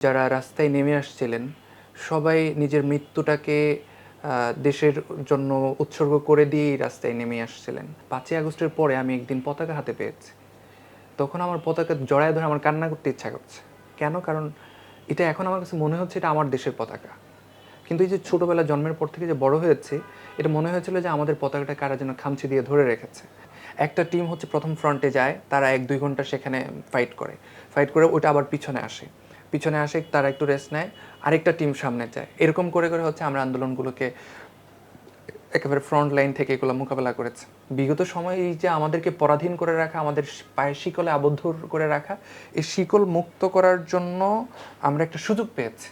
যারা রাস্তায় নেমে আসছিলেন, সবাই নিজের মৃত্যুটাকে দেশের জন্য উৎসর্গ করে দিয়েই রাস্তায় নেমে আসছিলেন। পাঁচই আগস্টের পরে আমি একদিন পতাকা হাতে পেয়েছি। তখন আমার পতাকা জড়ায় ধরে আমার কান্না করতে ইচ্ছা করছে। কেন? কারণ এটা এখন আমার কাছে মনে হচ্ছে এটা আমার দেশের পতাকা। কিন্তু এই যে ছোটোবেলা জন্মের পর থেকে যে বড় হয়েছে, এটা মনে হয়েছিল যে আমাদের পতাকাটা কারা যেন খামচি দিয়ে ধরে রেখেছে। একটা টিম হচ্ছে প্রথম ফ্রন্টে যায়, তারা এক দুই ঘণ্টা সেখানে ফাইট করে। ফাইট করে ওটা আবার পিছনে আসে। পিছনে আসে, তারা একটু রেস্ট নেয়, আরেকটা টিম সামনে যায়। এরকম করে করে হচ্ছে আমরা আন্দোলনগুলোকে একেবারে ফ্রন্ট লাইন থেকে এগুলো মোকাবেলা করেছে। বিগত সময়ে এই যে আমাদেরকে পরাধীন করে রাখা, আমাদের পায়ের শিকলে আবদ্ধ করে রাখা, এই শিকল মুক্ত করার জন্য আমরা একটা সুযোগ পেয়েছি।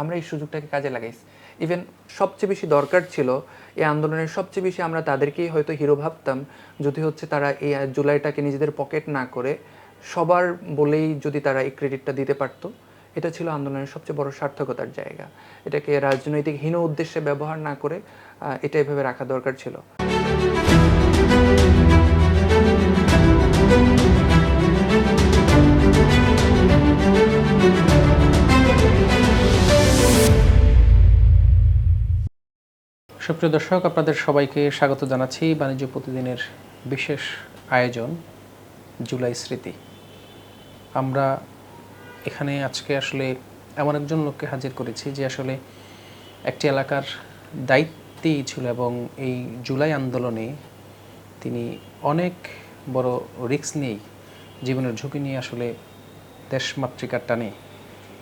আমরা এই সুযোগটাকে কাজে লাগাইছি। ইভেন সবচেয়ে বেশি দরকার ছিল, এই আন্দোলনের সবচেয়ে বেশি আমরা তাদেরকেই হয়তো হিরো ভাবতাম, যদি হচ্ছে তারা এই জুলাইটাকে নিজেদের পকেট না করে, সবার বলেই যদি তারা এই ক্রেডিটটা দিতে পারতো এটা ছিল আন্দোলনের সবচেয়ে বড় সার্থকতার জায়গা। এটাকে রাজনৈতিক হীন উদ্দেশ্যে ব্যবহার না করে এটা এভাবে রাখা দরকার ছিল। সুপ্রিয় দর্শক, আপনাদের সবাইকে স্বাগত জানাচ্ছি। বাণিজ্য প্রতিদিনের বিশেষ আয়োজন, জুলাই স্মৃতি। আমরা এখানে আজকে আসলে এমন একজন লোককে হাজির করেছি যে আসলে একটি এলাকার দায়িত্বেই ছিল এবং এই জুলাই আন্দোলনে তিনি অনেক বড় রিস্ক নিয়েই জীবনের ঝুঁকি নিয়ে আসলে দেশমাতৃকার টানে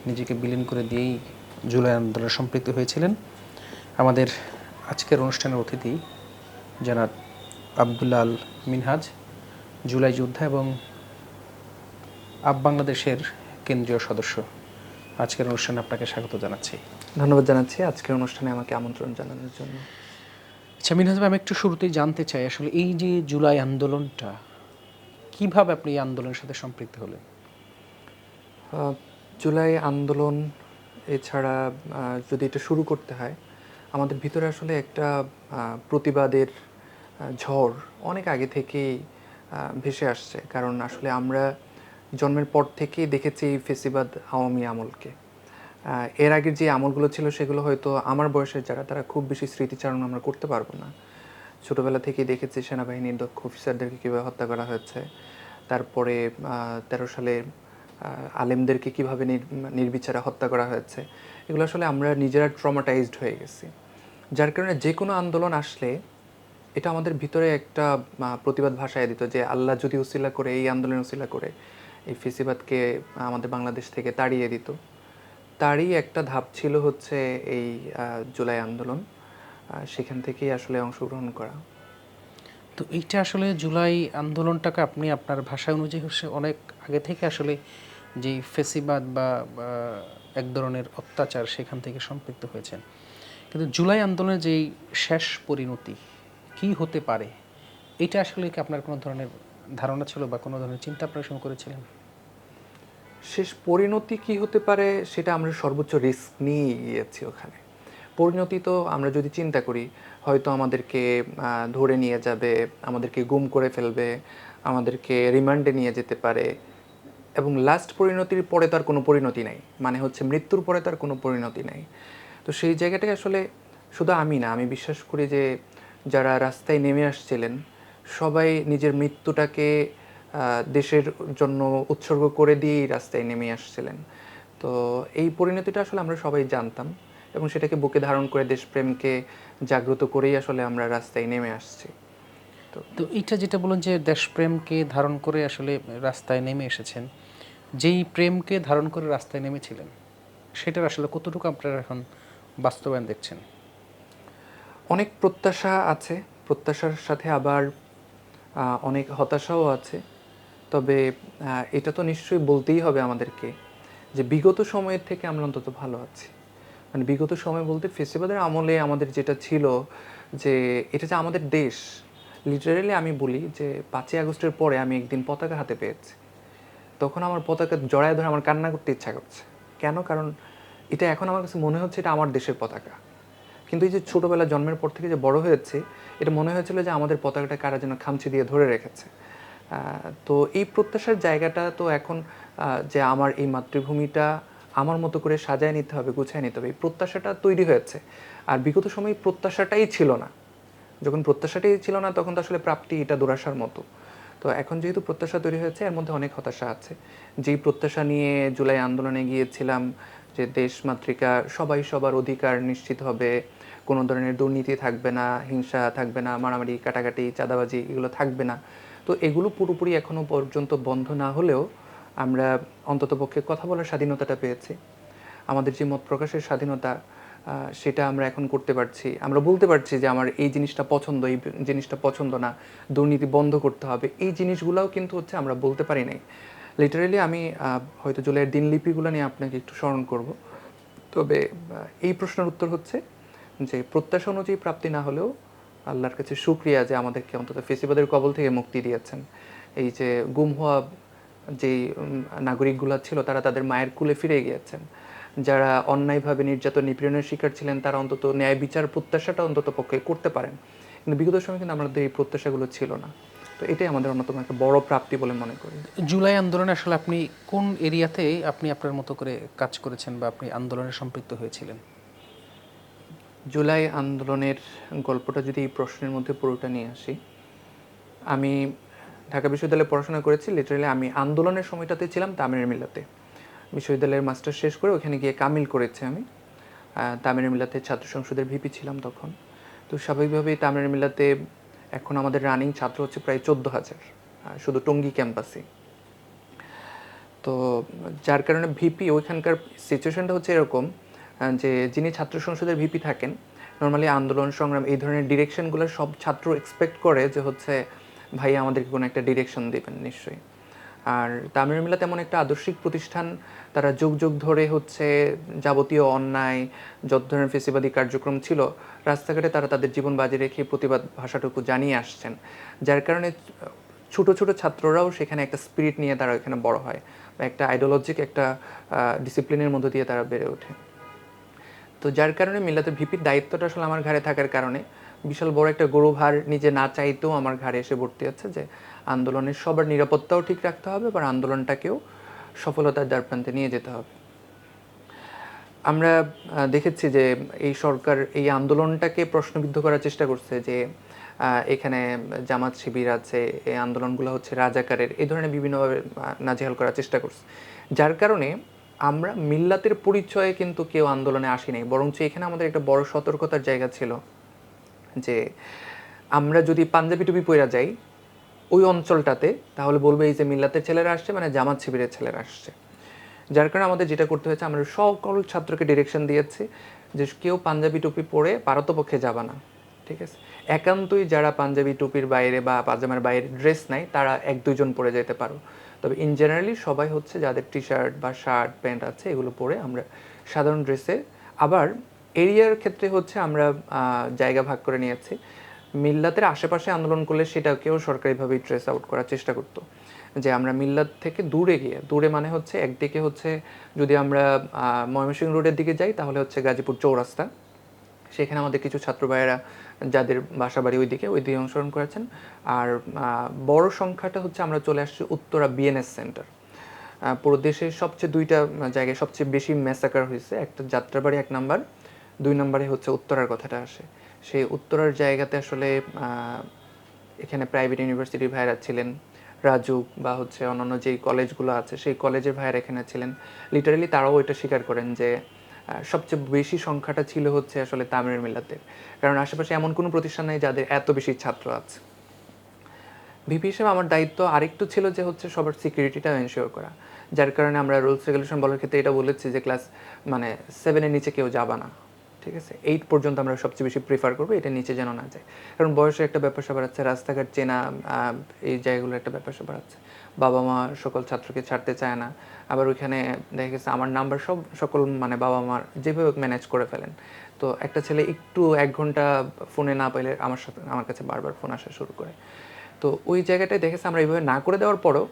নিজেকে বিলীন করে দিয়েই জুলাই আন্দোলনে সম্পৃক্ত হয়েছিলেন। আমাদের আজকের অনুষ্ঠানের অতিথি জনাব আবদুল্লাল মিনহাজ, জুলাই যোদ্ধা এবং আপ বাংলাদেশের কেন্দ্রীয় সদস্য। আজকের অনুষ্ঠানে আপনাকে স্বাগত জানাচ্ছি। ধন্যবাদ জানাচ্ছি। আজকের অনুষ্ঠানে আমাকে আমন্ত্রণ জানানোর জন্য। আচ্ছা মিনহাজ আমি একটু শুরুতেই জানতে চাই আসলে এই যে জুলাই আন্দোলনটা কীভাবে আপনি এই আন্দোলনের সাথে সম্পৃক্ত হলেন? জুলাই আন্দোলন এছাড়া যদি এটা শুরু করতে হয় আমাদের ভিতরে আসলে একটা প্রতিবাদের ঝড় অনেক আগে থেকেই ভেসে আসছে। কারণ আসলে আমরা জন্মের পর থেকেই দেখেছি এই ফেসিবাদ আওয়ামী আমলকে। এর আগের যে আমলগুলো ছিল সেগুলো হয়তো আমার বয়সের যারা, তারা খুব বেশি স্মৃতিচারণ আমরা করতে পারব না। ছোটোবেলা থেকেই দেখেছি সেনাবাহিনীর দক্ষ অফিসারদেরকে কীভাবে হত্যা করা হয়েছে। তারপরে তেরো সালে আলেমদেরকে কীভাবে নির- নির্বিচারে হত্যা করা হয়েছে। এগুলো আসলে আমরা নিজেরা ট্রমাটাইজড হয়ে গেছি। যার কারণে যে কোনো আন্দোলন আসলে এটা আমাদের ভিতরে একটা প্রতিবাদ ভাষায় দিত যে আল্লাহ যদি উসিলা করে, এই আন্দোলন উসিলা করে এই ফেসিবাদকে আমাদের বাংলাদেশ থেকে তাড়িয়ে দিত। তারই একটা ধাপ ছিল হচ্ছে এই জুলাই আন্দোলন। সেখান থেকেই আসলে অংশগ্রহণ করা। তো এইটা আসলে জুলাই আন্দোলনটাকে আপনি আপনার ভাষা অনুযায়ী হচ্ছে অনেক আগে থেকে আসলে যে ফেসিবাদ বা, এক ধরনের অত্যাচার সেখান থেকে সম্পৃক্ত হয়েছেন। কিন্তু জুলাই আন্দোলনের যেই শেষ পরিণতি কি হতে পারে? এটা আসলে কি আপনার কোনো ধরনের ধারণা ছিল বা কোনো ধরনের চিন্তা আপনার করেছিলেন? শেষ পরিণতি কি হতে পারে সেটা আমরা সর্বোচ্চ রিস্ক নিয়ে গিয়েছি ওখানে। পরিণতি তো আমরা যদি চিন্তা করি, হয়তো আমাদেরকে ধরে নিয়ে যাবে, আমাদেরকে গুম করে ফেলবে, আমাদেরকে রিমান্ডে নিয়ে যেতে পারে এবং লাস্ট পরিণতির পরে তার কোনো পরিণতি নাই। মানে হচ্ছে মৃত্যুর পরে তার কোনো পরিণতি নাই। তো সেই জায়গাটায় আসলে শুধু আমি না, আমি বিশ্বাস করি যে যারা রাস্তায় নেমে আসছিলেন সবাই নিজের মৃত্যুটাকে দেশের জন্য উৎসর্গ করে দিয়েই রাস্তায় নেমে আসছিলেন। তো এই পরিণতিটা আসলে আমরা সবাই জানতাম এবং সেটাকে বুকে ধারণ করে দেশপ্রেমকে জাগ্রত করেই আসলে আমরা রাস্তায় নেমে আসছি। তো তো এইটা যেটা বলুন যে দেশপ্রেমকে ধারণ করে আসলে রাস্তায় নেমে এসেছেন যেই প্রেমকে ধারণ করে রাস্তায় নেমেছিলেন সেটার আসলে কতটুকু আপনারা এখন বাস্তবায়ন দেখছেন? অনেক প্রত্যাশা আছে প্রত্যাশার সাথে আবার অনেক হতাশাও আছে। তবে এটা তো নিশ্চয়ই বলতেই হবে আমাদেরকে যে বিগত সময়ের থেকে আমরা অন্তত ভালো আছি। মানে বিগত সময় বলতে ফেস্টিভ্যালের আমলে আমাদের যেটা ছিল যে, এটা যে আমাদের দেশ লিটারেলি আমি বলি যে, পাঁচই আগস্টের পরে আমি একদিন পতাকা হাতে পেয়েছি। তখন আমার পতাকা জড়ায় ধরে আমার কান্না করতে ইচ্ছা করছে। কেন? কারণ এটা এখন আমার কাছে মনে হচ্ছে এটা আমার দেশের পতাকা। কিন্তু এই যে ছোটোবেলা জন্মের পর থেকে যে বড় হয়েছে, এটা মনে হয়েছিল যে আমাদের পতাকাটা কারা যেন খামচি দিয়ে ধরে রেখেছে। তো এই প্রত্যাশার জায়গাটা তো এখন যে আমার এই মাতৃভূমিটা আমার মতো করে সাজায় নিতে হবে, গুছায় নিতে হবে, এই প্রত্যাশাটা তৈরি হয়েছে। আর বিগত সময় প্রত্যাশাটাই ছিল না। যখন প্রত্যাশাটাই ছিল না, তখন তো আসলে প্রাপ্তি এটা দুরাশার মতো। তো এখন যেহেতু প্রত্যাশা তৈরি হয়েছে, এর মধ্যে অনেক হতাশা আছে। যেই প্রত্যাশা নিয়ে জুলাই আন্দোলনে গিয়েছিলাম, যে দেশ মাতৃকা সবাই সবার অধিকার নিশ্চিত হবে কোনো ধরনের দুর্নীতি থাকবে না, হিংসা থাকবে না, মারামারি, কাটাকাটি, চাঁদাবাজি এগুলো থাকবে না। তো এগুলো পুরোপুরি এখনও পর্যন্ত বন্ধ না হলেও আমরা অন্ততপক্ষে কথা বলার স্বাধীনতাটা পেয়েছি। আমাদের যে মত প্রকাশের স্বাধীনতা সেটা আমরা এখন করতে পারছি। আমরা বলতে পারছি যে আমার এই জিনিসটা পছন্দ, এই জিনিসটা পছন্দ না, দুর্নীতি বন্ধ করতে হবে। এই জিনিসগুলোও কিন্তু হচ্ছে আমরা বলতে পারি নাই। লিটারেলি আমি হয়তো জুলাইয়ের দিনলিপিগুলো নিয়ে আপনাকে একটু স্মরণ করব। তবে এই প্রশ্নের উত্তর হচ্ছে যে প্রত্যাশা অনুযায়ী প্রাপ্তি না হলেও আল্লাহর কাছে শুক্রিয়া যে আমাদেরকে অন্তত ফেসিবাদের কবল থেকে মুক্তি দিয়েছেন। এই যে গুম হওয়া যে নাগরিকগুলো ছিল, তারা তাদের মায়ের কুলে ফিরে গিয়েছেন। যারা অন্যায়ভাবে নির্যাতন, নিপীড়নের শিকার ছিলেন, তারা অন্তত ন্যায় বিচার প্রত্যাশাটা অন্তত পক্ষে করতে পারেন। কিন্তু বিগত সময় কিন্তু আমাদের এই প্রত্যাশাগুলো ছিল না। তো এটাই আমাদের অন্যতম একটা বড় প্রাপ্তি বলে মনে করি। জুলাই আন্দোলনে আসলে আপনি কোন এরিয়াতে আপনি আপনার মতো করে কাজ করেছেন বা আপনি আন্দোলনে সম্পৃক্ত হয়েছিলেন? জুলাই আন্দোলনের গল্পটা যদি এই প্রশ্নের মধ্যে পুরোটা নিয়ে আসি, আমি ঢাকা বিশ্ববিদ্যালয়ে পড়াশোনা করেছি লিটারালি আমি আন্দোলনের সময়টাতে ছিলাম তামিরের মিল্লাতে। বিশ্ববিদ্যালয়ের মাস্টার শেষ করে ওখানে গিয়ে কামিল করেছি আমি। তামিরের মিল্লাতে ছাত্র সংসদের ভিপি ছিলাম তখন। তো স্বাভাবিকভাবেই তামিরের মিল্লাতে এখন আমাদের রানিং ছাত্র হচ্ছে প্রায় চোদ্দ হাজার শুধু টঙ্গী ক্যাম্পাসে তো যার কারণে ভিপি ওইখানকার সিচুয়েশনটা হচ্ছে এরকম যে যিনি ছাত্র সংসদের ভিপি থাকেন নর্মালি আন্দোলন, সংগ্রাম, এই ধরনের ডিরেকশনগুলো সব ছাত্র এক্সপেক্ট করে যে হচ্ছে, ভাই, আমাদেরকে কোনো একটা ডিরেকশন দেবেন, নিশ্চয়ই। আর তামিল মিলা তেমন একটা আদর্শিক প্রতিষ্ঠান, তারা যুগ যুগ ধরে হচ্ছে যাবতীয় অন্যায়, যত ধরনের ফেসিবাদী কার্যক্রম ছিল, রাস্তাঘাটে তারা তাদের জীবন বাজি রেখে প্রতিবাদ ভাষাটুকু জানিয়ে আসছেন। যার কারণে ছোট ছোট ছাত্ররাও সেখানে একটা স্পিরিট নিয়ে তারা এখানে বড় হয় বা একটা আইডিওলজিক একটা ডিসিপ্লিনের মধ্য দিয়ে তারা বেড়ে ওঠে। তো যার কারণে মিল্লাতের ভিপির দায়িত্বটা আসলে আমার ঘাড়ে থাকার কারণে বিশাল বড় একটা গৌরবহার নিজে না চাইতেও আমার ঘাড়ে এসে ভর্তি হচ্ছে যে আন্দোলনের সবার নিরাপত্তাও ঠিক রাখতে হবে বা আন্দোলনটাকেও সফলতার দ্বারপ্রান্তে নিয়ে যেতে হবে। আমরা দেখেছি যে এই সরকার এই আন্দোলনটাকে প্রশ্নবিদ্ধ করার চেষ্টা করছে যে এখানে জামাত শিবির আছে, এই আন্দোলনগুলো হচ্ছে রাজাকারের, এই ধরনের বিভিন্নভাবে নাজেহাল করার চেষ্টা করছে। যার কারণে আমরা মিল্লাতের পরিচয়ে কিন্তু কেউ আন্দোলনে আসি আসিনি, বরঞ্চ এখানে আমাদের একটা বড় সতর্কতার জায়গা ছিল যে আমরা যদি পাঞ্জাবি টুপি পইরা যাই ওই অঞ্চলটাতে, তাহলে বলবে এই যে মিল্লাতের ছেলেরা আসছে মানে জামাত শিবিরের ছেলেরা আসছে। যার কারণে আমাদের যেটা করতে হয়েছে, আমরা সকল ছাত্রকে ডিরেকশন দিয়েছি যে কেউ পাঞ্জাবি টুপি পরে পারতপক্ষে যাবা না, ঠিক আছে? একান্তই যারা পাঞ্জাবি টুপির বাইরে বা পাজামার বাইরে ড্রেস নাই, তারা এক দুইজন পরে যেতে পারো। তবে ইন জেনারেলি সবাই হচ্ছে যাদের টি শার্ট বা শার্ট প্যান্ট আছে, এগুলো পরে আমরা সাধারণ ড্রেসে আবার এরিয়ার ক্ষেত্রে হচ্ছে আমরা জায়গা ভাগ করে নিয়েছি। মিল্লাতের আশেপাশে আন্দোলন করলে সেটাকেও সরকারিভাবে ট্রেস আউট করার চেষ্টা করতো। যে আমরা মিল্লাত থেকে দূরে গিয়ে, দূরে মানে হচ্ছে একদিকে হচ্ছে যদি আমরা ময়মনসিংহ রোডের দিকে যাই, তাহলে হচ্ছে গাজীপুর চৌরাস্তা। সেখানে আমাদের কিছু ছাত্র ভাইয়েরা যাদের বাসা বাড়ি ওইদিকে, ওই দিকে অনুসরণ করেছেন। আর বড় সংখ্যাটা হচ্ছে আমরা চলে আসছি উত্তরা বিএনএস সেন্টার পুরো দেশের সবচেয়ে দুইটা জায়গায় সবচেয়ে বেশি ম্যাসাকার হয়েছে। একটা যাত্রাবাড়ি এক নাম্বার, দুই নম্বরে হচ্ছে উত্তরার কথাটা আসে। সেই উত্তরার জায়গাতে আসলে এখানে প্রাইভেট ইউনিভার্সিটির ভাইরা ছিলেন রাজুক বা হচ্ছে অন্যান্য যেই কলেজগুলো আছে, সেই কলেজের ভাইয়েরা এখানে ছিলেন। লিটারালি তারাও এটা স্বীকার করেন যে সবচেয়ে বেশি সংখ্যাটা ছিল হচ্ছে আসলে তামিরের মিল্লাতের কারণ আশেপাশে এমন কোনো প্রতিষ্ঠান নেই যাদের এত বেশি ছাত্র আছে। ভিপি হিসেবে আমার দায়িত্ব আরেকটু ছিল যে হচ্ছে সবার সিকিউরিটিটা এনশিওর করা। যার কারণে আমরা রুলস রেগুলেশন বলার ক্ষেত্রে এটা বলেছি যে ক্লাস মানে সেভেনের নিচে কেউ যাবা না। ঠিক আছে? এইট পর্যন্ত আমরা সবচেয়ে বেশি প্রিফার করব, এটা নিচে যেন না যায়। কারণ বয়সের একটা ব্যাপার স্যাপার আছে, রাস্তাঘাট চেনা এই জায়গাগুলোর একটা ব্যাপার স্যাপার আছে। বাবা মা সকল ছাত্রকে ছাড়তে চায় না। আবার ওইখানে দেখা গেছে আমার নাম্বার সব সকল মানে বাবা মার যেভাবে ম্যানেজ করে ফেলেন। তো একটা ছেলে একটু এক ঘণ্টা ফোনে না পেলে আমার সাথে, আমার কাছে বারবার ফোন আসা শুরু করে। তো ওই জায়গাটায় দেখেছে আমরা এইভাবে না করে দেওয়ার পরও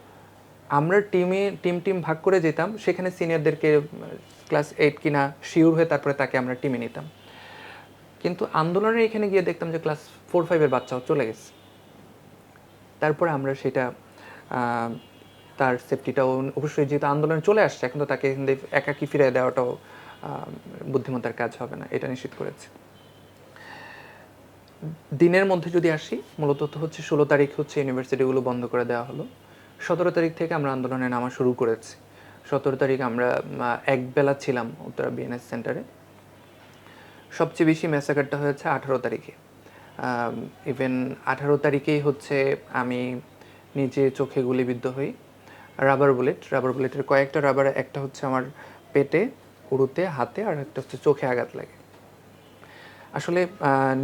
আমরা টিমে টিম টিম ভাগ করে যেতাম। সেখানে সিনিয়রদেরকে ক্লাস এইট কিনা শিওর হয়ে তারপরে তাকে আমরা টিমে নিতাম। কিন্তু আন্দোলনের এখানে গিয়ে দেখতাম যে ক্লাস ফোর ফাইভের বাচ্চাও চলে গেছে। তারপরে আমরা সেটা তার সেফটিটাও অবশ্যই যেহেতু আন্দোলন চলে আসছে এখন তো তাকে একাকি ফিরে দেওয়াটাও বুদ্ধিমত্তার কাজ হবে না এটা নিশ্চিত করেছে। দিনের মধ্যে যদি আসি মূলত হচ্ছে ষোলো তারিখ হচ্ছে ইউনিভার্সিটিগুলো বন্ধ করে দেওয়া হলো। সতেরো তারিখ থেকে আমরা আন্দোলনে নামা শুরু করেছি। সতেরো তারিখ আমরা আহ, এক বেলা ছিলাম উত্তরা বিএনএস সেন্টারে সবচেয়ে বেশি ম্যাসাকারটা হয়েছে আঠারো তারিখে। ইভেন আঠারো তারিখেই হচ্ছে আমি নিজে চোখে গুলিবিদ্ধ হই। রাবার বুলেট রাবার বুলেটের কয়েকটা রাবার একটা হচ্ছে আমার পেটে উড়ুতে হাতে, আর একটা হচ্ছে চোখে আঘাত লাগে। আসলে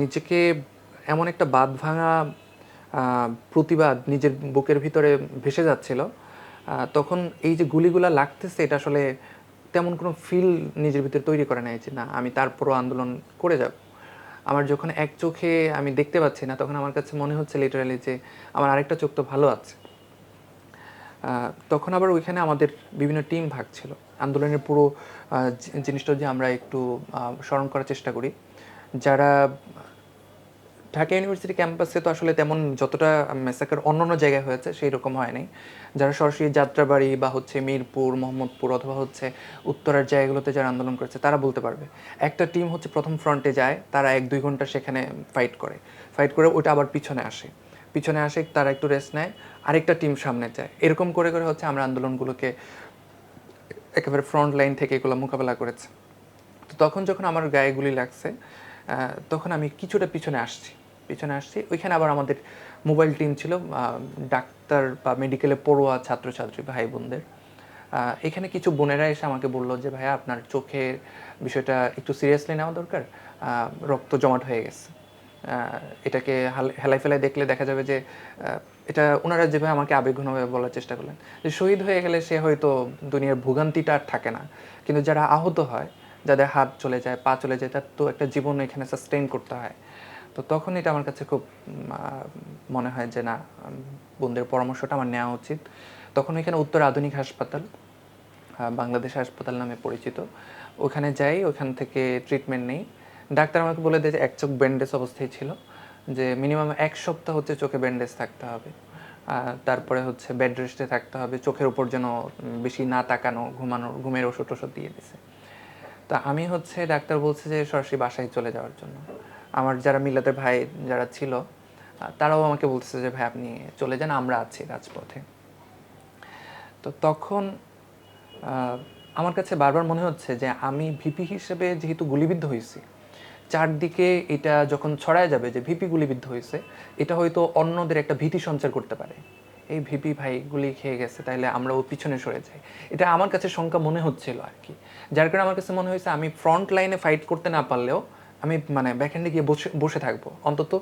নিজেকে এমন একটা বাদ ভাঙা প্রতিবাদ নিজের বুকের ভিতরে ভেসে যাচ্ছিল তখন এই যে গুলিগুলা লাগতেছে, এটা আসলে তেমন কোনো ফিল নিজের ভিতরে তৈরি করে নাই যে, না, আমি তারপরও আন্দোলন করে যাব। আমার যখন এক চোখে আমি দেখতে পাচ্ছি না, তখন আমার কাছে মনে হচ্ছে লিটারালি যে আমার আরেকটা চোখ তো ভালো আছে। তখন আবার ওইখানে আমাদের বিভিন্ন টিম ভাগ ছিল। আন্দোলনের পুরো জিনিসটা যে আমরা একটু স্মরণ করার চেষ্টা করি। যারা ঢাকা ইউনিভার্সিটি ক্যাম্পাসে তো আসলে তেমন যতটা মেসাকার অন্য অন্য জায়গায় হয়েছে সেই রকম হয় নাই যারা সরাসরি যাত্রাবাড়ি বা হচ্ছে মিরপুর, মোহাম্মদপুর অথবা হচ্ছে উত্তরার জায়গাগুলোতে যারা আন্দোলন করেছে, তারা বলতে পারবে। একটা টিম হচ্ছে প্রথম ফ্রন্টে যায়, তারা এক দুই ঘণ্টা সেখানে ফাইট করে। ফাইট করে ওটা আবার পিছনে আসে। পিছনে আসে, তারা একটু রেস্ট নেয়, আরেকটা টিম সামনে যায়। এরকম করে করে হচ্ছে আমরা আন্দোলনগুলোকে একেবারে ফ্রন্ট লাইন থেকে এগুলো মোকাবেলা করেছে। তো তখন যখন আমার গায়ে গুলি লাগছে তখন আমি কিছুটা পিছনে আসছি। পিছনে আসছি। ওইখানে আবার আমাদের মোবাইল টিম ছিল ডাক্তার বা মেডিকেলে পড়ুয়া ছাত্রছাত্রী ভাই বোনদের। এখানে কিছু বোনেরা এসে আমাকে বলল যে, ভাইয়া, আপনার চোখের বিষয়টা একটু সিরিয়াসলি নেওয়া দরকার? রক্ত জমাট হয়ে গেছে। এটাকে হেলাই ফেলাই দেখলে দেখা যাবে যে এটা ওনারা যেভাবে আমাকে আবেগঘনভাবে বলার চেষ্টা করলেন। যে, শহীদ হয়ে গেলে সে হয়তো দুনিয়ার ভোগান্তিটা আর থাকে না। কিন্তু যারা আহত হয়, যাদের হাত চলে যায়, পা চলে যায়, তার তো একটা জীবন এখানে সাস্টেইন করতে হয়। তো তখন এটা আমার কাছে খুব মনে হয় যে না বোনদের পরামর্শটা আমার নেওয়া উচিত। তখন এখানে উত্তর আধুনিক হাসপাতাল বাংলাদেশ হাসপাতাল নামে পরিচিত। ওখানে যাই, ওখান থেকে ট্রিটমেন্ট নেই। ডাক্তার আমাকে বলে দেয় যে এক চোখ ব্যান্ডেজ অবস্থায় ছিল, যে মিনিমাম এক সপ্তাহ হচ্ছে চোখে ব্যান্ডেজ থাকতে হবে। তারপরে হচ্ছে বেড রেস্টে থাকতে হবে, চোখের উপর যেন বেশি না তাকানো, ঘুমানো, ঘুমের ওষুধ ওষুধ দিয়ে দিছে। তা আমি হচ্ছে ডাক্তার বলছে যে সরাসরি বাসায় চলে যাওয়ার জন্য। আমার যারা মিলাদের ভাই যারা ছিল তারাও আমাকে বলতেছে যে, ভাই, আপনি চলে যান, আমরা আছি রাজপথে। তো তখন আমার কাছে বারবার মনে হচ্ছে যে, আমি ভিপি হিসেবে যেহেতু গুলিবিদ্ধ হয়েছি, চারদিকে এটা যখন ছড়ায় যাবে যে, ভিপি গুলিবিদ্ধ হয়েছে, এটা হয়তো অন্যদের একটা ভীতি সঞ্চার করতে পারে। এই ভিপি ভাই গুলি খেয়ে গেছে, তাইলে আমরা ও পিছনে সরে যাই। এটা আমার কাছে শঙ্কা মনে হচ্ছিল আর কি। যার কারণে আমার কাছে মনে হয়েছে, আমি ফ্রন্ট লাইনে ফাইট করতে না পারলেও আমি মানে ব্যাকহ্যান্ডে গিয়ে বসে বসে থাকব। অন্তত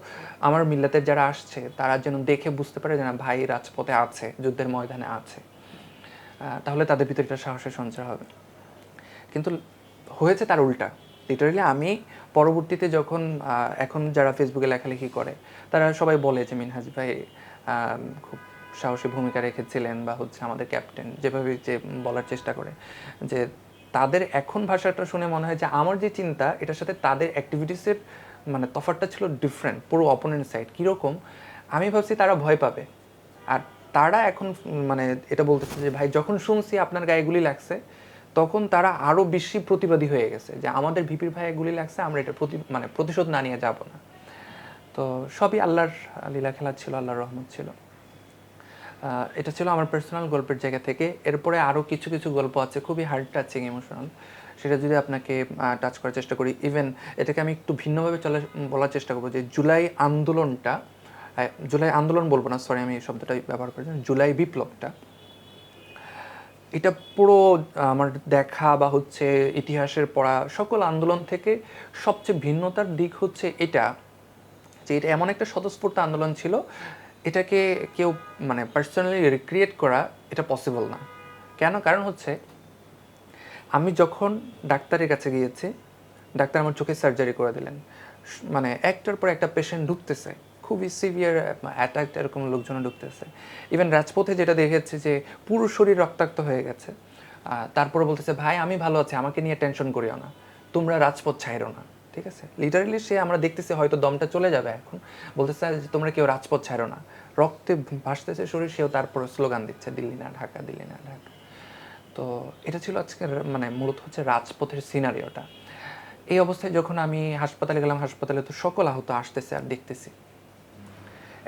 আমার মিল্লাতের যারা আসছে, তারা যেন দেখে বুঝতে পারে যে না, ভাই রাজপথে আছে, যুদ্ধের ময়দানে আছে। তাহলে তাদের ভিতরে একটা সাহসের সঞ্চার হবে। কিন্তু হয়েছে তার উল্টা। লিটারালি আমি পরবর্তীতে যখন এখন যারা ফেসবুকে লেখালেখি করে, তারা সবাই বলে যে, মিনহাজ ভাই খুব সাহসী ভূমিকা রেখেছিলেন বা হচ্ছে আমাদের ক্যাপ্টেন যেভাবে যে বলার চেষ্টা করে, যে তাদের এখন ভাষাটা শুনে মনে হয় যে আমার যে চিন্তা, এটার সাথে তাদের অ্যাক্টিভিটিসের মানে তফাৎটা ছিল ডিফারেন্ট পুরো অপোনেন্ট সাইড কীরকম? আমি ভাবছি তারা ভয় পাবে। আর তারা এখন মানে এটা বলতেছে যে, ভাই, যখন শুনছি আপনার গায়ে গুলি লাগছে, তখন তারা আরও বেশি প্রতিবাদী হয়ে গেছে যে, আমাদের ভিপির ভাই গুলি লাগছে, আমরা এটা প্রতি মানে প্রতিশোধ না নিয়ে যাব না। তো সবই আল্লাহর লীলা খেলা ছিল, আল্লাহর রহমত ছিল। এটা ছিল আমার পার্সোনাল গল্পের জায়গা থেকে। এরপরে আরও কিছু কিছু গল্প আছে, খুবই হার্ড টাচিং ইমোশনাল সেটা যদি আপনাকে টাচ করার চেষ্টা করি ইভেন এটাকে আমি একটু ভিন্নভাবে চলে, বলার চেষ্টা করব যে জুলাই আন্দোলনটা জুলাই আন্দোলন বলব না সরি আমি এই শব্দটা ব্যবহার করেছি জুলাই বিপ্লবটা। এটা পুরো, আমার দেখা বা হচ্ছে ইতিহাসের পড়া, সকল আন্দোলন থেকে সবচেয়ে ভিন্নতার দিক হচ্ছে এটা, যে এটা এমন একটা স্বতঃস্ফূর্ত আন্দোলন ছিল এটাকে কেউ মানে পার্সোনালি রিক্রিয়েট করা এটা পসিবল না। কেন? কারণ হচ্ছে, আমি যখন ডাক্তারের কাছে গিয়েছি, ডাক্তার আমার চোখে সার্জারি করে দিলেন। মানে একটার পর একটা পেশেন্ট ঢুকতেছে, খুবই সিভিয়ার অ্যাটাক এরকম লোকজন ঢুকতেছে। ইভেন রাজপথে যেটা দেখেছে যে পুরো শরীর রক্তাক্ত হয়ে গেছে। তারপরে বলতেছে, ভাই, আমি ভালো আছি, আমাকে নিয়ে টেনশন করিও না। তোমরা রাজপথ ছাইরো না। ঠিক আছে? লিটারালি সে আমরা দেখতেছি হয়তো দমটা চলে যাবে এখন। বলতেছে যে, তোমরা কেউ রাজপথ ছাড়ো না। রক্তে ভাসতেছে শরীর, সেও তারপর স্লোগান দিচ্ছে, দিল্লি না ঢাকা, দিল্লি না ঢাকা। তো এটা ছিল আজকের মানে মূলত হচ্ছে রাজপথের সিনারিওটা এই অবস্থায় যখন আমি হাসপাতালে গেলাম, হাসপাতালে তো সকল আহত আসতেছে আর দেখতেছি।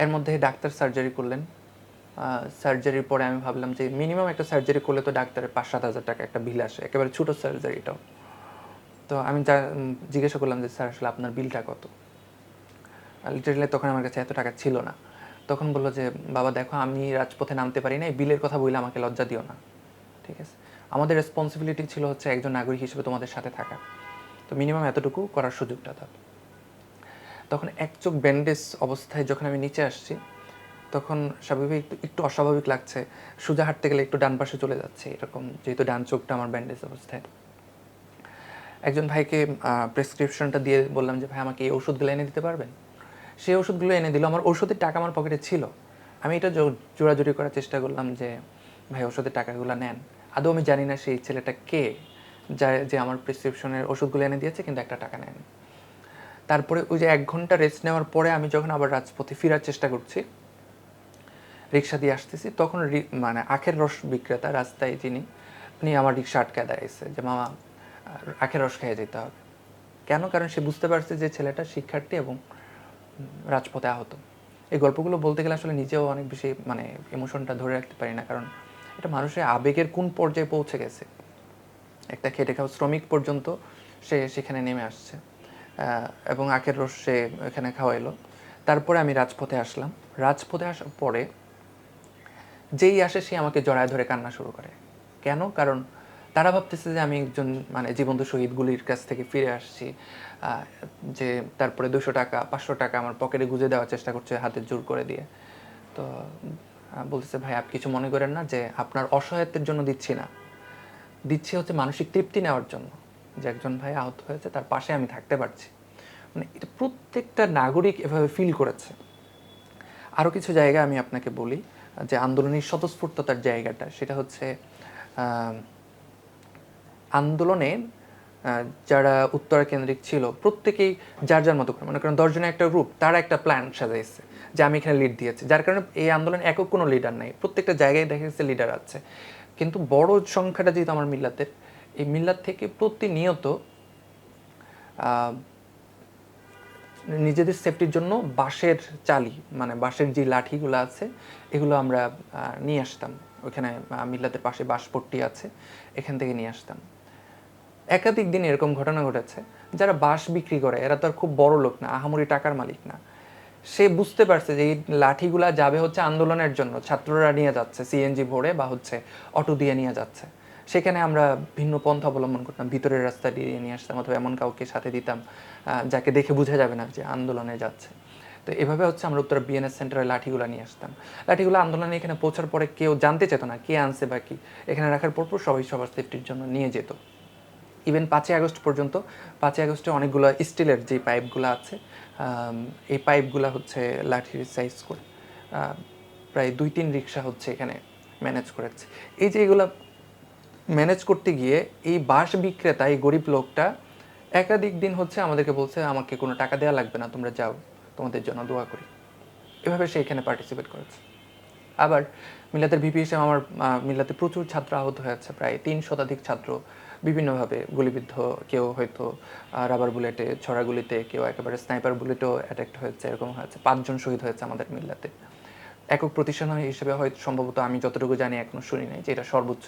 এর মধ্যে ডাক্তার সার্জারি করলেন। সার্জারির পরে আমি ভাবলাম যে মিনিমাম একটা সার্জারি করলে তো ডাক্তারের পাঁচ সাত হাজার টাকা একটা বিল আসে। একেবারে ছোটো সার্জারিটাও তো আমি যা জিজ্ঞাসা করলাম যে, স্যার, আসলে আপনার বিলটা কত? লিটারেলি তখন আমার কাছে এত টাকা ছিল না। তখন বলল যে, বাবা, দেখো, আমি রাজপথে নামতে পারি না এই বিলের কথা বললে আমাকে লজ্জা দিও না। ঠিক আছে? আমাদের রেসপন্সিবিলিটি ছিল হচ্ছে একজন নাগরিক হিসেবে তোমাদের সাথে থাকা। তো মিনিমাম এতটুকু করার সুযোগটা দাও। তখন এক চোখ ব্যান্ডেজ অবস্থায় যখন আমি নিচে আসছি, তখন স্বাভাবিক, একটু একটু অস্বাভাবিক লাগছে। সোজা হাঁটতে গেলে একটু ডান পাশে চলে যাচ্ছে, এরকম যেহেতু ডান চোখটা আমার ব্যান্ডেজ অবস্থায়। একজন ভাইকে প্রেসক্রিপশনটা দিয়ে বললাম যে, ভাই, আমাকে এই ওষুধগুলো এনে দিতে পারবেন? সেই ওষুধগুলো এনে দিল। আমার ওষুধের টাকা আমার পকেটে ছিল। আমি এটা জো- জোরাজুরি করার চেষ্টা করলাম যে, ভাই ওষুধের টাকাগুলো নেন। আদৌ আমি জানি না সেই ছেলেটা কে, যা, যে আমার প্রেসক্রিপশনের ওষুধগুলো এনে দিয়েছে, কিন্তু একটা টাকা নেন তারপরে ওই যে এক ঘণ্টা রেস্ট নেওয়ার পরে আমি যখন আবার রাজপথে ফেরার চেষ্টা করছি, রিক্সা দিয়ে আসতেছি, তখন মানে আখের রস বিক্রেতা, রাস্তায় যিনি, উনি আমার রিক্সা আটকে দাঁড়িয়েছে যে, মামা আখের রস খেয়ে যেতে হবে। কেন? কারণ সে বুঝতে পারছে যে ছেলেটা শিক্ষার্থী এবং রাজপথে আহত। এই গল্পগুলো বলতে গেলে আসলে নিজেও অনেক বেশি মানে ইমোশনটা ধরে রাখতে পারি না, কারণ এটা মানুষের আবেগের কোন পর্যায়ে পৌঁছে গেছে? একটা খেটে খাওয়া শ্রমিক পর্যন্ত সে সেখানে নেমে আসছে এবং আখের রস সে এখানে খাওয়াইলো। তারপরে আমি রাজপথে আসলাম। রাজপথে আসার পরে যেই আসে সে আমাকে জড়ায় ধরে কান্না শুরু করে। কেন? কারণ তারা ভাবতেছে যে আমি একজন মানে জীবন্ত শহীদগুলির কাছ থেকে ফিরে আসছি যে তারপরে দুশো টাকা, পাঁচশো টাকা আমার পকেটে গুঁজে দেওয়ার চেষ্টা করছে হাতে জোর করে দিয়ে। তো বলতেছে, ভাই, আপনি কিছু মনে করেন না যে আপনার অসহায়ত্বের জন্য দিচ্ছি না। দিচ্ছি হচ্ছে মানসিক তৃপ্তি নেওয়ার জন্য, যে একজন ভাই আহত হয়েছে, তার পাশে আমি থাকতে পারছি। মানে এটা প্রত্যেকটা নাগরিক এভাবে ফিল করেছে। আরও কিছু জায়গা আমি আপনাকে বলি, যে আন্দোলনের স্বতঃস্ফূর্ততার জায়গাটা, সেটা হচ্ছে আন্দোলনে যারা উত্তরা কেন্দ্রিক ছিল, প্রত্যেকেই যার যার মতো করে, মনে করেন দশজনের একটা গ্রুপ তারা একটা প্ল্যান সাজাইছে যে আমি এখানে লিড দিয়েছি। যার কারণে এই আন্দোলনে একক কোনো লিডার নাই, প্রত্যেকটা জায়গায় দেখা গেছে লিডার আছে। কিন্তু বড় সংখ্যাটা যেহেতু আমার মিল্লাতের, এই মিল্লাত থেকে প্রতিনিয়ত নিজেদের সেফটির জন্য বাঁশের চালি মানে বাঁশের যে লাঠিগুলো আছে, এগুলো আমরা নিয়ে আসতাম। ওইখানে মিল্লাতের পাশে বাঁশপট্টি আছে, এখান থেকে নিয়ে আসতাম। একাধিক দিন এরকম ঘটনা ঘটেছে। যারা বাঁশ বিক্রি করে, এরা তো আর খুব বড় লোক না, আহামরি টাকার মালিক না। সে বুঝতে পারছে যে এই লাঠিগুলা যাবে হচ্ছে আন্দোলনের জন্য, ছাত্ররা নিয়ে যাচ্ছে, সিএনজি ভরে বা হচ্ছে অটো দিয়ে নিয়ে যাচ্ছে। সেখানে আমরা ভিন্ন পন্থা অবলম্বন করতাম, ভিতরের রাস্তা দিয়ে নিয়ে আসতাম অথবা এমন কাউকে সাথে দিতাম যাকে দেখে বোঝা যাবে না যে আন্দোলনে যাচ্ছে। তো এভাবে হচ্ছে আমরা উত্তর বিএনএস সেন্টারে লাঠিগুলো নিয়ে আসতাম। লাঠিগুলো আন্দোলনে এখানে পৌঁছার পরে কেউ জানতে চেত না, কে আনছে বা কি। এখানে রাখার পর পর সবাই সবার সেফটির জন্য নিয়ে যেত। ইভেন পাঁচই আগস্ট পর্যন্ত, পাঁচই আগস্টে অনেকগুলো স্টিলের যে পাইপগুলো আছে এই পাইপগুলো হচ্ছে লাঠির সাইজ করে প্রায় দুই তিন রিক্সা হচ্ছে এখানে ম্যানেজ করেছে। এই যে এগুলা ম্যানেজ করতে গিয়ে এই বাঁশ বিক্রেতা, এই গরিব লোকটা একাধিক দিন হচ্ছে আমাদেরকে বলছে, আমাকে কোনো টাকা দেওয়া লাগবে না, তোমরা যাও, তোমাদের জন্য দোয়া করি। এভাবে সে এখানে পার্টিসিপেট করেছে। আবার মিলাতের ভিপি হিসেবে আমার মিলাতে প্রচুর ছাত্র আহত হয়েছে, প্রায় তিন শতাধিক ছাত্র বিভিন্নভাবে গুলিবিদ্ধ, কেউ হয়তো রাবার বুলেটে ছড়া গুলিতে কেউ একেবারে স্নাইপার বুলেটেও অ্যাটাক্ট হয়েছে, এরকম হয়েছে। পাঁচজন শহীদ হয়েছে আমাদের মিল্লাতে। একক প্রতিষ্ঠান হিসেবে হয়তো সম্ভবত আমি যতটুকু জানি এখনও শুনি নাই যে এটা সর্বোচ্চ।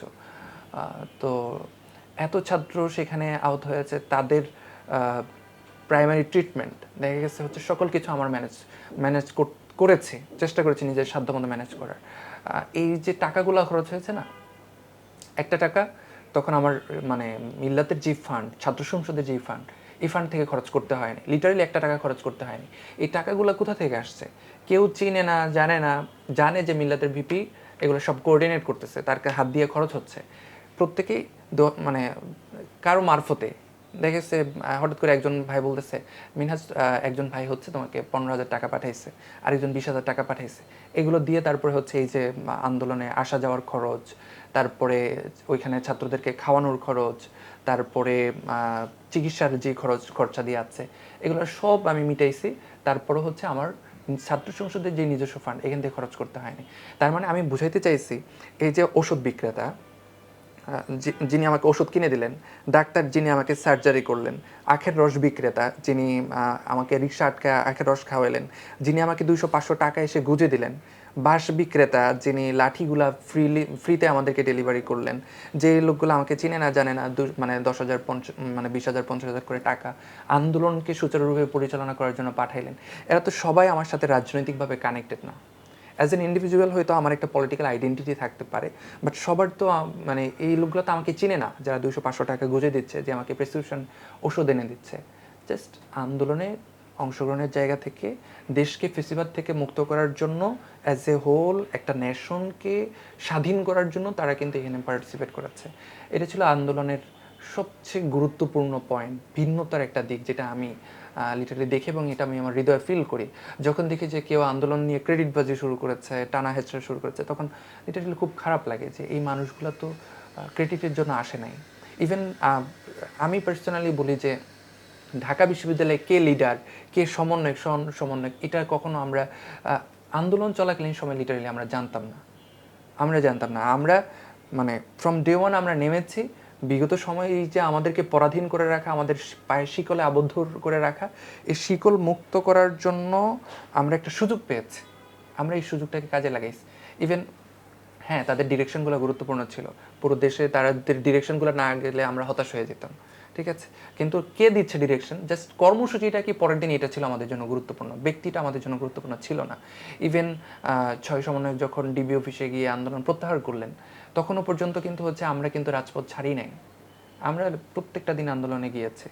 তো এত ছাত্র সেখানে আহত হয়েছে, তাদের প্রাইমারি ট্রিটমেন্ট দেখা গেছে হচ্ছে সকল কিছু আমার ম্যানেজ ম্যানেজ করেছি, চেষ্টা করেছি নিজের সাধ্যমতো ম্যানেজ করার। এই যে টাকাগুলো খরচ হয়েছে না, একটা টাকা তখন আমার মানে মিল্লাতের যে ফান্ড ছাত্র সংসদের যে ফান্ড এই ফান্ড থেকে খরচ করতে হয়নি। লিটারালি একটা টাকা খরচ করতে হয়নি। এই টাকাগুলো কোথা থেকে আসছে? কেউ চিনে না, জানে না, জানে যে মিল্লাতের ভিপি এগুলো সব কোঅর্ডিনেট করতেছে, তার হাত দিয়ে খরচ হচ্ছে। প্রত্যেকেই মানে কারও মারফতে। দেখেছে হঠাৎ করে একজন ভাই বলতেছে, মিনহাজ একজন ভাই হচ্ছে তোমাকে পনেরো হাজার টাকা পাঠাইছে, আরেকজন বিশ হাজার টাকা পাঠাইছে। এগুলো দিয়ে তারপরে হচ্ছে এই যে, আন্দোলনে আসা যাওয়ার খরচ তারপরে ওইখানে ছাত্রদেরকে খাওয়ানোর খরচ, তারপরে চিকিৎসার যে খরচ, খরচা দিয়ে আছে, এগুলো সব আমি মিটাইছি। তারপরে হচ্ছে আমার ছাত্র সংসদের যে নিজস্ব ফান্ড এখান থেকে খরচ করতে হয়নি। তার মানে আমি বুঝাইতে চাইছি, এই যে ওষুধ বিক্রেতা যিনি আমাকে ওষুধ কিনে দিলেন, ডাক্তার যিনি আমাকে সার্জারি করলেন, আখের রস বিক্রেতা যিনি আমাকে রিক্সা আটকা আখের রস খাওয়ালেন যিনি আমাকে দুইশো পাঁচশো টাকা এসে গুজে দিলেন বাঁশ বিক্রেতা যিনি লাঠিগুলা ফ্রিলি ফ্রিতে আমাদেরকে ডেলিভারি করলেন। যে লোকগুলো আমাকে চিনে না, জানে না মানে দশ হাজার পঞ্চাশ মানে বিশ হাজার, পঞ্চাশ হাজার করে টাকা আন্দোলনকে সুচারুরূপে পরিচালনা করার জন্য পাঠাইলেন। এরা তো সবাই আমার সাথে রাজনৈতিকভাবে কানেক্টেড না। অ্যাজ এন ইন্ডিভিজুয়াল হয়তো আমার একটা পলিটিক্যাল আইডেন্টিটি থাকতে পারে বাট সবার তো মানে এই লোকগুলো তো আমাকে চিনে না, যারা দুশো পাঁচশো টাকা গুজে দিচ্ছে, যে আমাকে প্রেসক্রিপশন ওষুধ এনে দিচ্ছে। জাস্ট আন্দোলনে অংশগ্রহণের জায়গা থেকে দেশকে ফেসিবাদ থেকে মুক্ত করার জন্য অ্যাজ এ হোল একটা নেশনকে স্বাধীন করার জন্য তারা কিন্তু এখানে পার্টিসিপেট করাচ্ছে এটা ছিল আন্দোলনের সবচেয়ে গুরুত্বপূর্ণ পয়েন্ট ভিন্নতার একটা দিক যেটা আমি লিটারালি দেখি এবং এটা আমি আমার হৃদয়ে ফিল করি। যখন দেখি যে কেউ আন্দোলন নিয়ে ক্রেডিট বাজি শুরু করেছে, টানা হেঁচড়া শুরু করেছে, তখন লিটারালি খুব খারাপ লাগে যে এই মানুষগুলো তো ক্রেডিটের জন্য আসে নাই। ইভেন আমি পার্সোনালি বলি যে ঢাকা বিশ্ববিদ্যালয়ে কে লিডার কে সমন্বয়ক? সম- সমন্বয়ক? এটা কখনো আমরা আন্দোলন চলাকালীন সময় লিটারালি আমরা জানতাম না। আমরা জানতাম না। আমরা মানে ফ্রম ডে ওয়ান আমরা নেমেছি। বিগত সময়ে এই যে আমাদেরকে পরাধীন করে রাখা, আমাদের পায়ের শিকলে আবদ্ধ করে রাখা এই শিকল মুক্ত করার জন্য আমরা একটা সুযোগ পেয়েছি। আমরা এই সুযোগটাকে কাজে লাগাইছি। ইভেন হ্যাঁ তাদের ডিরেকশনগুলো গুরুত্বপূর্ণ ছিল। পুরো দেশে তাদের ডিরেকশনগুলো না গেলে আমরা হতাশ হয়ে যেতাম। ঠিক আছে? কিন্তু কে দিচ্ছে ডিরেকশন জাস্ট কর্মসূচিটা কি পরের দিন এটা ছিল আমাদের জন্য গুরুত্বপূর্ণ? ব্যক্তিটা আমাদের জন্য গুরুত্বপূর্ণ ছিল না। ইভেন ছয় সমন্বয়ক যখন ডিবি অফিসে গিয়ে আন্দোলন প্রত্যাহার করলেন, তখনও পর্যন্ত কিন্তু হচ্ছে আমরা কিন্তু রাজপথ ছাড়ি নাই। আমরা প্রত্যেকটা দিন আন্দোলনে গিয়েছি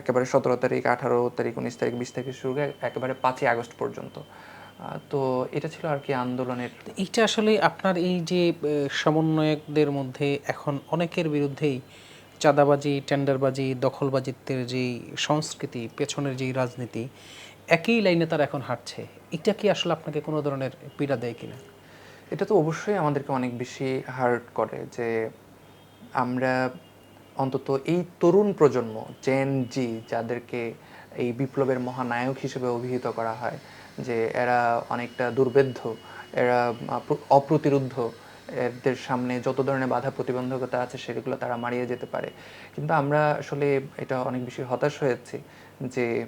একেবারে সতেরো তারিখ, আঠারো তারিখ, উনিশ তারিখ, বিশ তারিখ শুরু করে একেবারে পাঁচই আগস্ট পর্যন্ত। তো এটা ছিল আর কি আন্দোলনের এইটা আসলে আপনার এই যে সমন্বয়কদের মধ্যে এখন অনেকের বিরুদ্ধেই চাঁদাবাজি, টেন্ডারবাজি, দখলবাজিত্বের যেই সংস্কৃতি, পেছনের যেই রাজনীতি, একই লাইনে তারা এখন হাঁটছে। এটা কি আসলে আপনাকে কোনো ধরনের পীড়া দেয় কিনা? এটা তো অবশ্যই আমাদেরকে অনেক বেশি হার্ট করে যে আমরা অন্তত এই তরুণ প্রজন্ম জেন জি যাদেরকে এই বিপ্লবের মহানায়ক হিসেবে অভিহিত করা হয়, যে এরা অনেকটা দুর্বেদ্য এরা অপ্রতিরুদ্ধ এদের সামনে যত ধরনের বাধা প্রতিবন্ধকতা আছে সেগুলো তারা মারিয়ে যেতে পারে। কিন্তু আমরা আসলে এটা অনেক বেশি হতাশ হয়েছি যে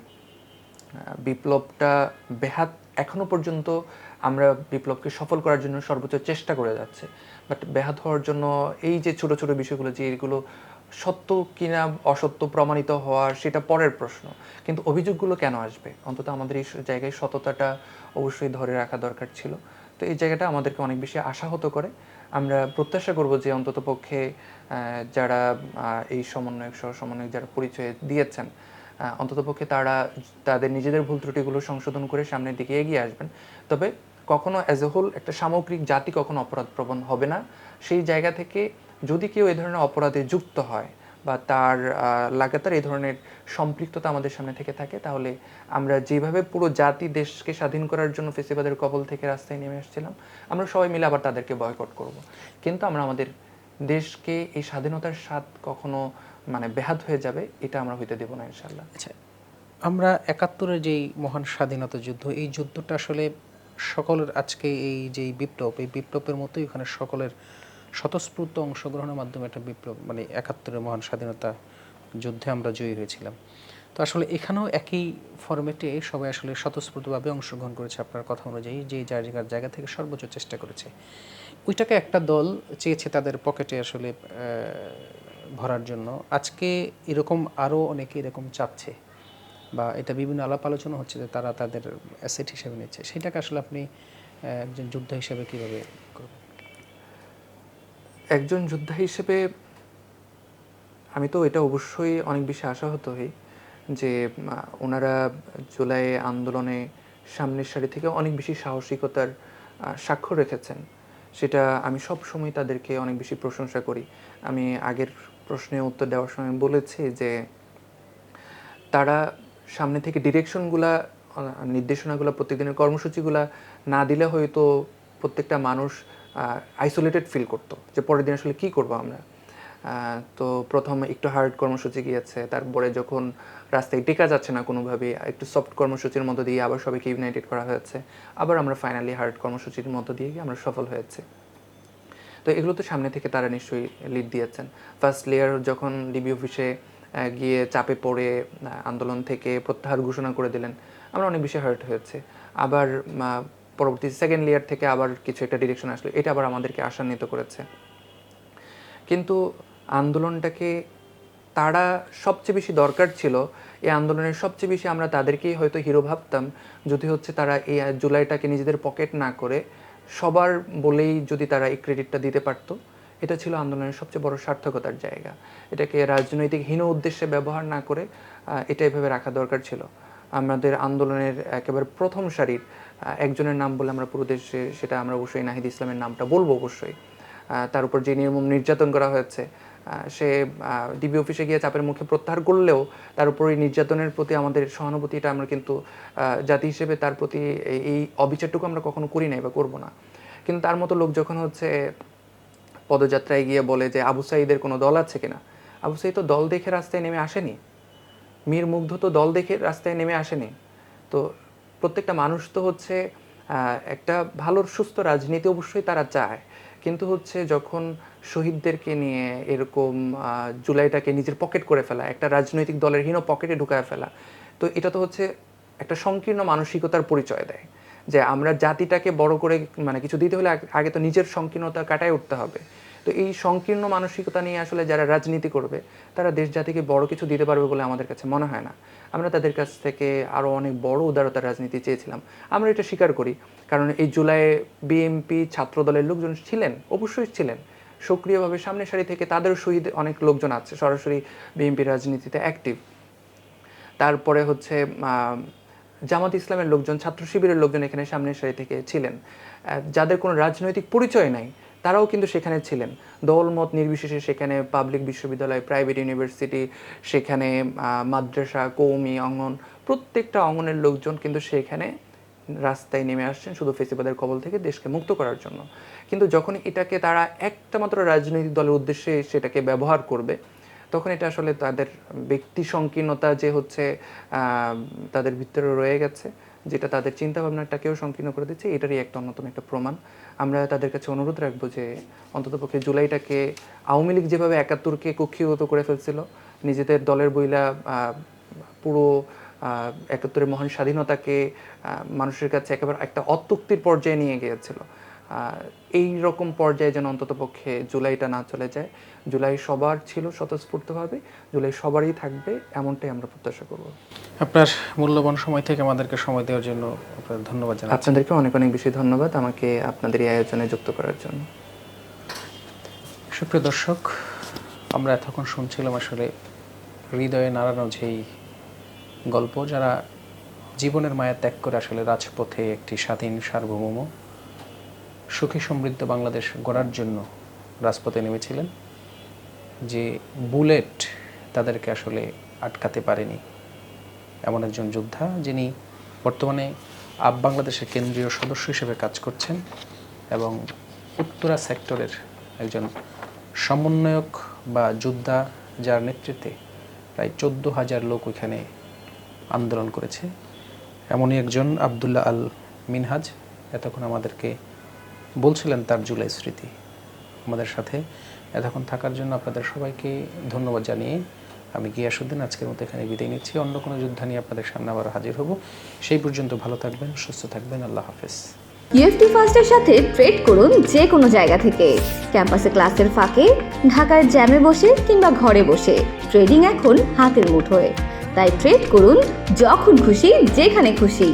বিপ্লবটা বেহাত এখনও পর্যন্ত আমরা বিপ্লবকে সফল করার জন্য সর্বোচ্চ চেষ্টা করে যাচ্ছে। বাট বেহাত হওয়ার জন্য এই যে ছোট ছোট বিষয়গুলো যে এগুলো সত্য কিনা অসত্য প্রমাণিত হওয়ার সেটা পরের প্রশ্ন। কিন্তু অভিযোগগুলো কেন আসবে? অন্তত আমাদের এই জায়গায় সততাটা অবশ্যই ধরে রাখা দরকার ছিল। তো এই জায়গাটা আমাদেরকে অনেক বেশি আশাহত করে। আমরা প্রত্যাশা করব যে অন্তত পক্ষে যারা এই সমন্বয়ক সহ সমন্বয়ক যারা পরিচয় দিয়েছেন অন্ততপক্ষে তারা, তাদের নিজেদের ভুল ত্রুটিগুলো সংশোধন করে সামনের দিকে এগিয়ে আসবেন। তবে কখনো অ্যাজ এ হোল একটা সামগ্রিক জাতি কখনো অপরাধ প্রবণ হবে না। সেই জায়গা থেকে যদি কেউ এ ধরনের অপরাধে যুক্ত হয় বা তার আহ, লাগাতার এই ধরনের সম্পৃক্ততা আমাদের সামনে থেকে থাকে তাহলে আমরা যেভাবে পুরো জাতি দেশকে স্বাধীন করার জন্য ফেসিবাদের কবল থেকে রাস্তায় নেমে আসছিলাম আমরা সবাই মিলে আবার তাদেরকে বয়কট করব। কিন্তু আমরা আমাদের দেশকে এই স্বাধীনতার স্বাদ কখনো মানে ব্যাহাত হয়ে যাবে এটা আমরা হইতে দেব না ইনশাল্লাহ আচ্ছা। আমরা একাত্তরের যেই মহান স্বাধীনতা যুদ্ধ এই যুদ্ধটা আসলে সকলের আজকে এই যে বিপ্লব এই বিপ্লবের মতোই ওখানে সকলের স্বতঃস্ফূর্ত অংশগ্রহণের মাধ্যমে একটা বিপ্লব মানে একাত্তরের মহান স্বাধীনতা যুদ্ধে আমরা জয়ী হয়েছিলাম। তো আসলে এখানেও একই ফরম্যাটে সবাই আসলে স্বতঃস্ফূর্তভাবে অংশগ্রহণ করেছে আপনার কথা অনুযায়ী, যে যার জায়গার জায়গা থেকে সর্বোচ্চ চেষ্টা করেছে। ওইটাকে একটা দল চেয়েছে তাদের পকেটে আসলে ভরার জন্য। আজকে এরকম আরও অনেকে এরকম চাচ্ছে বা এটা বিভিন্ন আলাপ আলোচনা হচ্ছে যে তারা তাদের অ্যাসেট হিসেবে নিচ্ছে। সেটাকে আসলে আপনি একজন যোদ্ধা হিসেবে কীভাবে করবেন? একজন যোদ্ধা হিসেবে আমি তো এটা অবশ্যই অনেক বেশি আশাহত হই যে ওনারা জুলাই আন্দোলনে সামনের সারি থেকে অনেক বেশি সাহসিকতার স্বাক্ষর রেখেছেন। সেটা আমি সব সময় তাদেরকে অনেক বেশি প্রশংসা করি। আমি আগের প্রশ্নে উত্তর দেওয়ার সময় বলেছি যে, তারা সামনে থেকে ডিরেকশনগুলা নির্দেশনাগুলো, প্রত্যেকদিনের কর্মসূচিগুলা না দিলে হয়তো প্রত্যেকটা মানুষ আইসোলেটেড ফিল করতো যে পরের দিন আসলে কী করব আমরা। তো প্রথম একটু হার্ড কর্মসূচি গিয়েছে, তারপরে যখন রাস্তায় টেকা যাচ্ছে না কোনোভাবে একটু সফট কর্মসূচির মধ্য দিয়ে আবার সবাইকে ইউনাইটেড করা হয়েছে, আবার আমরা ফাইনালি হার্ড কর্মসূচির মধ্য দিয়ে গিয়ে আমরা সফল হয়েছে। তো এগুলো তো সামনে থেকে তারা নিশ্চয়ই লিড দিয়েছেন। ফার্স্ট লেয়ার যখন ডিবি অফিসে গিয়ে চাপে পড়ে আন্দোলন থেকে প্রত্যাহার ঘোষণা করে দিলেন, আমরা অনেক বেশি হার্ট হয়েছে। আবার পরবর্তী সেকেন্ড লেয়ার থেকে আবার কিছু একটা ডিরেকশন আসলো। এটা আবার আমাদেরকে আশান্বিত করেছে। কিন্তু আন্দোলনটাকে তারা সবচেয়ে বেশি দরকার ছিল, এই আন্দোলনের সবচেয়ে বেশি আমরা তাদেরকেই হয়তো হিরো ভাবতাম, যদি হচ্ছে তারা এই জুলাইটাকে নিজেদের পকেট না করে সবার বলেই যদি তারা এই ক্রেডিটটা দিতে পারতো, এটা ছিল আন্দোলনের সবচেয়ে বড় সার্থকতার জায়গা। এটাকে রাজনৈতিক হীন উদ্দেশ্যে ব্যবহার না করে এটা এভাবে রাখা দরকার ছিল। আমাদের আন্দোলনের একেবারে প্রথম সারির একজনের নাম বলে আমরা পুরো দেশে সেটা আমরা অবশ্যই নাহিদ ইসলামের নামটা বলব অবশ্যই। তার উপর যে নির্মম নির্যাতন করা হয়েছে সে ডিবি অফিসে গিয়ে চাপের মুখে প্রত্যাহার করলেও তার উপর এই নির্যাতনের প্রতি আমাদের সহানুভূতিটা আমরা কিন্তু জাতি হিসেবে তার প্রতি এই- এই অবিচারটুকু আমরা কখনো করি নাই বা করব না। কিন্তু তার মতো লোক যখন হচ্ছে পদযাত্রায় গিয়ে বলে যে আবু সাইদের কোনো দল আছে কিনা, আবু সাইদ তো দল দেখে রাস্তায় নেমে আসেনি। মীর মুগ্ধ তো দল দেখে রাস্তায় নেমে আসেনি। তো প্রত্যেকটা মানুষ তো হচ্ছে একটা ভালো সুস্থ রাজনীতি অবশ্যই তারা চায়। কিন্তু হচ্ছে যখন শহীদদেরকে নিয়ে এরকম জুলাইটাকে নিজের পকেট করে ফেলা, একটা রাজনৈতিক দলের হীন পকেটে ঢুকায় ফেলা, তো এটা তো হচ্ছে একটা সংকীর্ণ মানসিকতার পরিচয় দেয়। যে আমরা জাতিটাকে বড় করে মানে কিছু দিতে হলে আগে তো নিজের সংকীর্ণতা কাটায় উঠতে হবে। তো এই সংকীর্ণ মানসিকতা নিয়ে আসলে যারা রাজনীতি করবে, তারা দেশ জাতিকে বড় কিছু দিতে পারবে বলে আমাদের কাছে মনে হয় না। আমরা তাদের কাছ থেকে আরও অনেক বড় উদারতার রাজনীতি চেয়েছিলাম। আমরা এটা স্বীকার করি। কারণ এই জুলাইয়ে বিএমপি ছাত্র দলের লোকজন ছিলেন, অবশ্যই ছিলেন। সক্রিয়ভাবে সামনে সারি থেকে তাদের শহীদ অনেক লোকজন আছে, সরাসরি বিএনপি রাজনীতিতে অ্যাক্টিভ তারপরে হচ্ছে জামাত ইসলামের লোকজন, ছাত্র শিবিরের লোকজন এখানে সামনের সারি থেকে ছিলেন। যাদের কোনো রাজনৈতিক পরিচয় নাই তারাও কিন্তু সেখানে ছিলেন। দলমত নির্বিশেষে সেখানে পাবলিক বিশ্ববিদ্যালয় প্রাইভেট ইউনিভার্সিটি সেখানে মাদ্রাসা, কৌমি, অঙ্গন, প্রত্যেকটা অঙ্গনের লোকজন কিন্তু সেখানে রাস্তায় নেমে আসছেন শুধু ফেসিবাদের কবল থেকে দেশকে মুক্ত করার জন্য। কিন্তু যখন এটাকে তারা একটা মাত্র রাজনৈতিক দলের উদ্দেশ্যে সেটাকে ব্যবহার করবে, তখন এটা আসলে তাদের ব্যক্তি সংকীর্ণতা যে হচ্ছে তাদের ভিতরে রয়ে গেছে। যেটা তাদের চিন্তা ভাবনাটাকেও সংকীর্ণ করে দিচ্ছে, এটারই একটা অন্যতম একটা প্রমাণ। আমরা তাদের কাছে অনুরোধ রাখব যে অন্ততপক্ষে জুলাইটাকে আওয়ামী লীগ যেভাবে একাত্তরকে কক্ষিগত করে ফেলছিল, নিজেদের দলের বইলা পুরো একাত্তরের মহান স্বাধীনতাকে মানুষের কাছে একেবারে একটা অত্যুক্তির পর্যায়ে নিয়ে গিয়েছিল। এই রকম পর্যায়ে যেন অন্তত পক্ষে জুলাইটা না চলে যায় জুলাই সবার ছিল স্বতঃস্ফূর্তভাবে জুলাই সবারই থাকবে এমনটাই আমরা প্রত্যাশা করব। আপনার মূল্যবান সময় থেকে আমাদেরকে সময় দেওয়ার জন্য আপনার ধন্যবাদ জানাচ্ছি। আপনাদেরকে অনেক অনেক বেশি ধন্যবাদ আমাকে আপনাদের এই আয়োজনে যুক্ত করার জন্য। সুপ্রিয় দর্শক আমরা এতক্ষণ শুনছিলাম আসলে হৃদয়ে নাড়ানো যেই গল্প যারা জীবনের মায়া ত্যাগ করে আসলে রাজপথে একটি স্বাধীন সার্বভৌম সুখী সমৃদ্ধ বাংলাদেশ গড়ার জন্য রাজপথে নেমেছিলেন, যে বুলেট তাদেরকে আসলে আটকাতে পারেনি। এমন একজন যোদ্ধা যিনি বর্তমানে আপ বাংলাদেশের কেন্দ্রীয় সদস্য হিসেবে কাজ করছেন এবং উত্তরা সেক্টরের একজন সমন্বয়ক বা যোদ্ধা যার নেতৃত্বে প্রায় চোদ্দ হাজার লোক ওইখানে আন্দোলন করেছে। এমনই একজন আবদুল্লাহ আল মিনহাজ, এতক্ষণ আমাদেরকে বলছিলেন তার জুলাই স্মৃতি আমাদের সাথে। এতক্ষণ থাকার জন্য আপনাদের সবাইকে ধন্যবাদ জানিয়ে আমি গিয়াসুদ্দিন, আজকের মতো এখানে বিদায় নিচ্ছি। অন্য কোনো যোদ্ধা নিয়ে আপনাদের সামনে আবার হাজির হব। সেই পর্যন্ত ভালো থাকবেন, সুস্থ থাকবেন, আল্লাহ হাফেজ। ইউএফটি ফার্স্টের সাথে ট্রেড করুন যে কোনো জায়গা থেকে। ক্যাম্পাসে ক্লাসের ফাঁকে, ঢাকার জ্যামে বসে কিংবা ঘরে বসে। ট্রেডিং এখন হাতের মুঠোয়। তাই ট্রেড করুন যখন খুশি, যেখানে খুশি।